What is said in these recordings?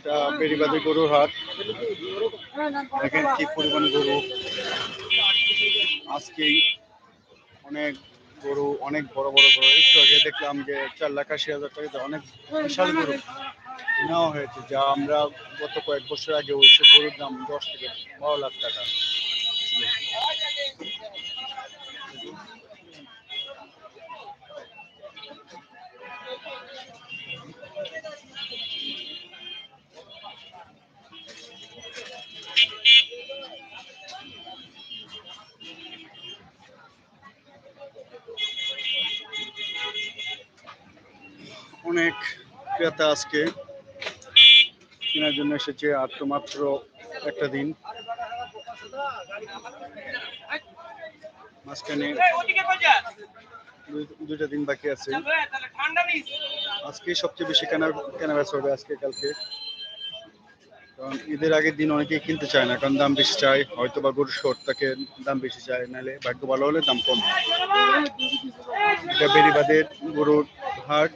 এটা বেরিবাদী গরুর হাট। দেখেন কি পরিমাণ গরু। আজকেই অনেক গরু, অনেক বড় বড় গরু। একটু আগে দেখলাম যে চার লাখ আশি হাজার টাকা অনেক বিশাল গরু নেওয়া হয়েছে, যা আমরা গত কয়েক বছর আগে হয়েছে গরুর দাম দশ থেকে বারো লাখ টাকা অনেক ক্রেতা আজকে কেনার জন্য এসেছে, আর তো মাত্র একটা দিন। মাঝখানে দুই- দুইটা দিন বাকি আছে। আজকে সবচেয়ে বেশি কেনা কেনা বেচা হবে আজকে, কালকে। কারণ ঈদের আগের দিন অনেকেই কিনতে চায় না, কারণ দাম বেশি চায়। হয়তো বা গরু শর্ট তাকে দাম বেশি চায়, নাহলে ভাগ্য ভালো হলে দাম কম। এটা বেরিবাদের গরুর হাট।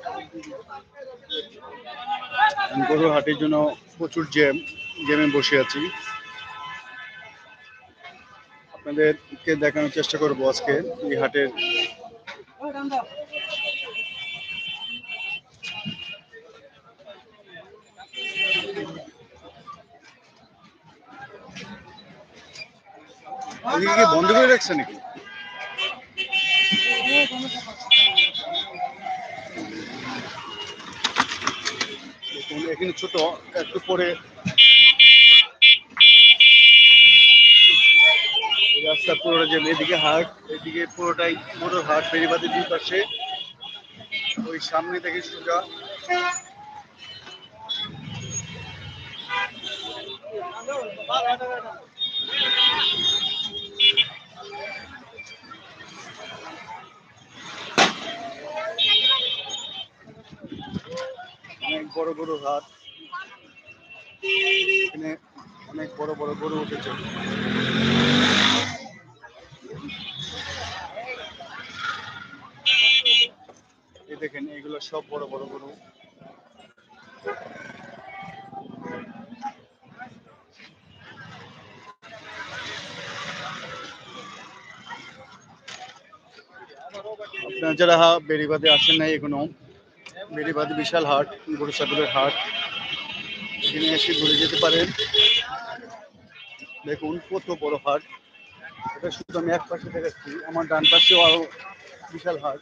গরুর হাটের জন্য প্রচুর জ্যাম, জ্যামে বসে আছি। আপনাদেরকে দেখানোর চেষ্টা করব আজকে এই হাটের। বন্ধ করে রাখছে নাকি? এখানে ছোট, একটু পরে রাস্তা পুরোটা যে এদিকে হাট, এদিকে পুরোটাই পুরো হাট বেরিবাদের দুই পাশে। ওই সামনে থেকে সোজা। বড় গরু হাট। এখানে অনেক বড় বড় গরু উঠেছে। এই দেখেন এগুলো সব বড় বড় গরু। আপনারা যারা বেরিবাদে আসেন নাই এখনও বেরিবাদ বিশাল হাট গরু ছাগলের হাট। এখানে এসে ঘুরে যেতে পারেন। দেখুন, কত বড় হাট। এটা শুধু আমি এক পাশে দেখাচ্ছি, আমার ডান পাশেও আরও বিশাল হাট।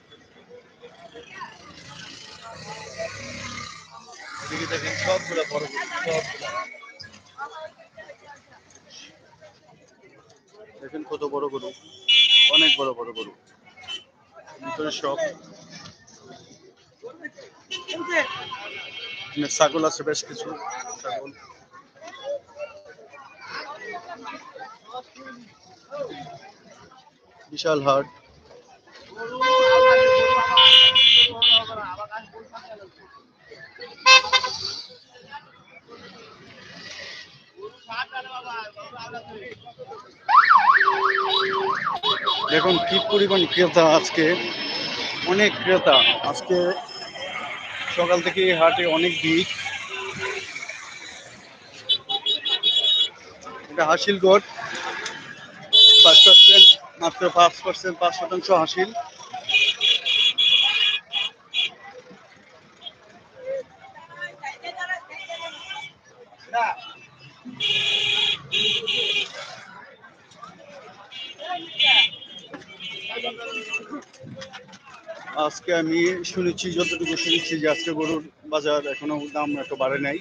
দেখেন, সবগুলো বড়, সবগুলো। দেখেন কত বড় গরু, অনেক বড় বড় গরু। ভিতরে সব। ছাগল আছে বেশ কিছু, ছাগল। বিশাল হাট। দেখুন, কি পরিমাণ ক্রেতা আজকে। অনেক ক্রেতা। আজকে সকাল থেকে হাটে অনেক ভিড়। এটা হাসিল গড় পাঁচ পার্সেন্ট মাত্র পাঁচ পার্সেন্ট পাঁচ শতাংশ হাসিল। আজকে আমি শুনেছি, যতটুকু শুনেছি যে আজকে গরুর বাজার এখনও দাম এত বাড়ে নাই।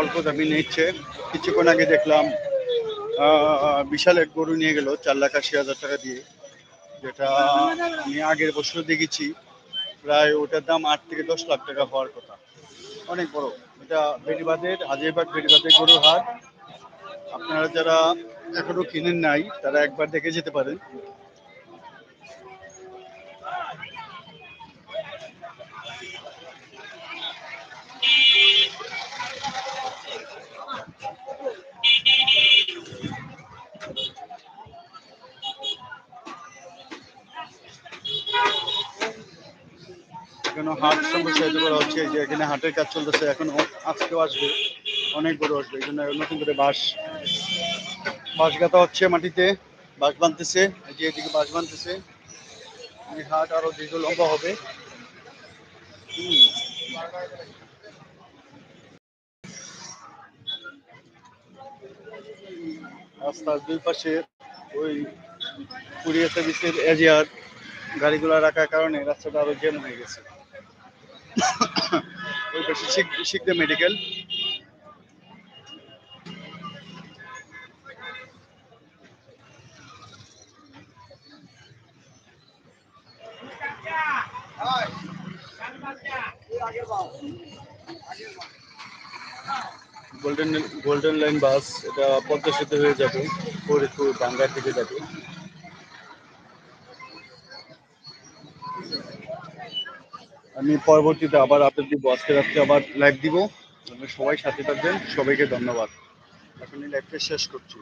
অল্প দামি নিচ্ছে। কিছুক্ষণ আগে দেখলাম বিশাল এক গরু নিয়ে গেল, চার লাখ আশি হাজার টাকা দিয়ে। যেটা আমি আগের বছর দেখেছি, প্রায় ওটার দাম আট থেকে দশ লাখ টাকা হওয়ার কথা। অনেক বড়। এটা বেড়িবাদের হাজিরবাগ বেড়িবাদের গরুর হাট। আপনারা যারা এখনও কিনেন নাই, তারা একবার দেখে যেতে পারেন। এখনও হাট সম্প্রসারিত করা হচ্ছে যে এখানে হাটের কাজ চলতেছে, এখন আজকেও আসবে, অনেক গরু আসবে, এই জন্য নতুন করে বাঁশ বাঁশ গাঁথা হচ্ছে মাটিতে, বাঁশ বাঁধতেছে যে এদিকে বাঁশ বাঁধতেছে, এই হাট আরও দীর্ঘ লম্বা হবে। রাস্তার দুই পাশে ওই কুরিয়ার সার্ভিসের এজিয়ার গাড়িগুলো রাখার কারণে রাস্তাটা আরও জ্যাম হয়ে গেছে ওই পাশে শিখ- শিখতে medical. Golden golden line bus এটা পদ্মা সেতু হয়ে যাবে, ফরিদপুর বাঙ্গার দিকে যাবে। আমি পরবর্তীতে আবার আপডেট দিব, আজকে রাত্রে আবার লাইভ দিব। আপনারা সবাই সাথে থাকবেন, সবাইকে ধন্যবাদ। এখন লাইভটা শেষ করছি।